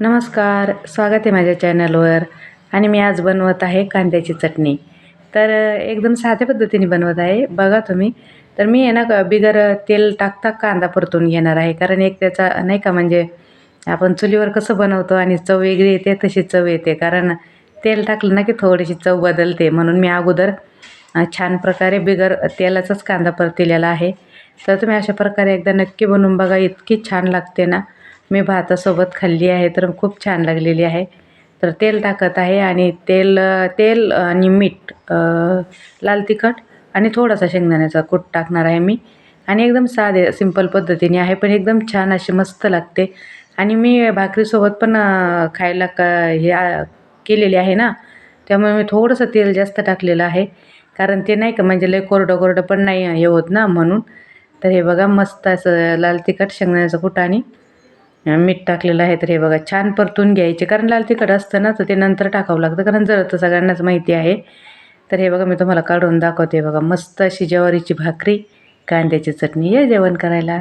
नमस्कार स्वागत आहे माझ्या चॅनलवर. आणि मी आज बनवत आहे कांद्याची चटणी. तर एकदम साध्या पद्धतीने बनवत आहे. बघा तुम्ही. तर मी आहे ना बिगर तेल टाकता कांदा परतून घेणार आहे. कारण एक त्याचा नाही का म्हणजे आपण चुलीवर कसं बनवतो आणि चव वेगळी येते तशी चव येते. कारण तेल टाकलं ना की थोडीशी चव बदलते. म्हणून मी अगोदर छान प्रकारे बिगर तेलाचाच कांदा परतिलेला आहे. तर तुम्ही अशा प्रकारे एकदा नक्की बनवून बघा. इतकी छान लागते ना. मी भातासोबत खाल्ली आहे तर खूप छान लागलेली आहे. तर तेल टाकत आहे आणि तेल तेल आणि मीठ लाल तिखट आणि थोडासा शेंगदाण्याचा कूट टाकणार आहे मी. आणि एकदम साधे सिंपल पद्धतीने आहे पण एकदम छान अशी मस्त लागते. आणि मी भाकरीसोबत पण खायला क हे केलेली आहे ना त्यामुळे मी थोडंसं तेल जास्त टाकलेलं आहे. कारण ते नाही का म्हणजे लय कोरडं कोरडं पण नाही हे होत ना म्हणून. तर हे बघा मस्त असं लाल तिखट शेंगदाण्याचं कूट आणि मीठ टाकलेलं आहे तर हे बघा छान परतून घ्यायचे. कारण लाल तिखट असतं ना तर ते नंतर टाकावं लागतं. कारण जळतं सगळ्यांनाच माहिती आहे. तर हे बघा मी तुम्हाला काढून दाखवते. बघा मस्त अशी ज्वारीची भाकरी कांद्याची चटणी. ये जेवण करायला.